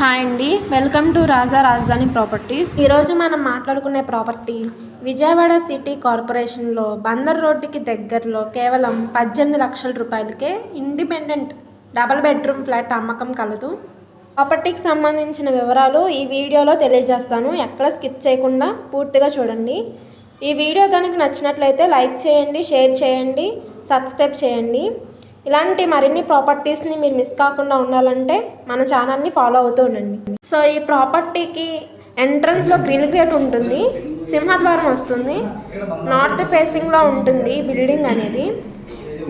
Hi అండి. Welcome to రాజా రాజధాని properties. ఈరోజు మనం మాట్లాడుకునే ప్రాపర్టీ విజయవాడ సిటీ కార్పొరేషన్లో బందర్ రోడ్డుకి దగ్గరలో కేవలం పద్దెనిమిది లక్షల రూపాయలకే ఇండిపెండెంట్ డబల్ బెడ్రూమ్ ఫ్లాట్ అమ్మకం కలదు. ప్రాపర్టీకి సంబంధించిన వివరాలు ఈ వీడియోలో తెలియజేస్తాను. ఎక్కడ స్కిప్ చేయకుండా పూర్తిగా చూడండి. ఈ వీడియో కనుక నచ్చినట్లయితే లైక్ చేయండి షేర్ చేయండి సబ్స్క్రైబ్ చేయండి. ఇలాంటి మరిన్ని ప్రాపర్టీస్ని మీరు మిస్ కాకుండా ఉండాలంటే మన ఛానల్ని ఫాలో అవుతూ ఉండండి. సో ఈ ప్రాపర్టీకి ఎంట్రన్స్లో గ్రిల్ గేట్ ఉంటుంది సింహద్వారం వస్తుంది నార్త్ ఫేసింగ్లో ఉంటుంది బిల్డింగ్ అనేది.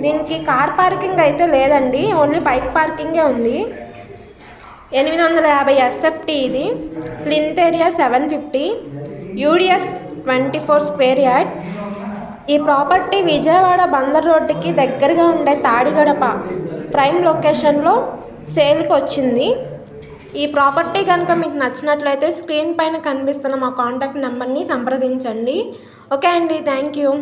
దీనికి కార్ పార్కింగ్ అయితే లేదండి ఓన్లీ బైక్ పార్కింగే ఉంది. ఎనిమిది వందల యాభై ఎస్ఎఫ్టీ ఇది plinth area seven fifty UDS twenty four square yards ఈ ప్రాపర్టీ విజయవాడ బందర్ రోడ్డుకి దగ్గరగా ఉండే తాడిగడప ప్రైమ్ లొకేషన్లో సేల్కి వచ్చింది. ఈ ప్రాపర్టీ కనుక మీకు నచ్చినట్లయితే స్క్రీన్ పైన కనిపిస్తున్న మా కాంటాక్ట్ నెంబర్ని సంప్రదించండి. ఓకే అండి థ్యాంక్ యూ